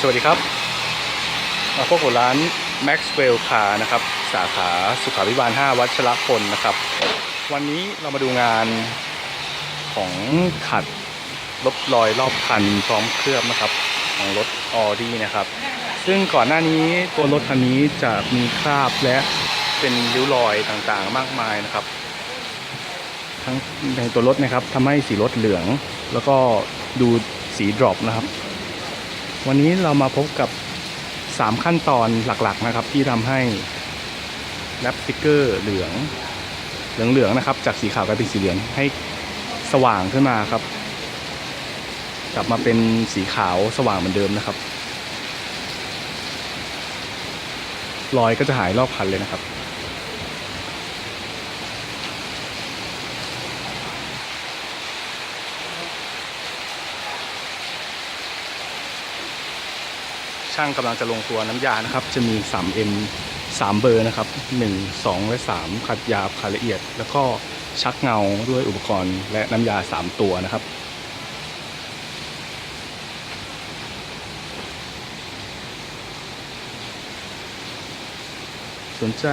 สวัสดีครับ มาพบกับร้าน Maxwell Car นะครับ สาขาสุขาพิบาล 5 วัชรพลนะครับ วันนี้เรามาดูงานของขัดลบรอยรอบคันพร้อมเคลือบนะครับ ของรถ Audi นะครับ ซึ่งก่อนหน้านี้ตัวรถคันนี้จะมีคราบและเป็นริ้วรอยต่างๆมากมายนะครับ ทั้งในตัวรถนะครับทำให้สีรถเหลือง แล้วก็ดูสีดรอปนะครับ วันนี้เรามาพบกับ 3 ขั้นตอนหลักๆนะครับ ที่ทำให้แรปสติกเกอร์เหลืองเหลืองๆนะครับ จากสีขาวกลายเป็นสีเหลืองให้สว่างขึ้นมาครับ กลับมาเป็นสีขาวสว่างเหมือนเดิมนะครับรอยก็จะหายรอบคันเลยนะครับ ช่างกำลังจะลงตัวน้ำยานะครับ จะมี 3M 3 เบอร์นะครับ 1 2 และ 3 ขัดหยาบขัดละเอียด แล้วก็ชักเงาด้วยอุปกรณ์และน้ำยา 3 ตัวนะครับสนใจ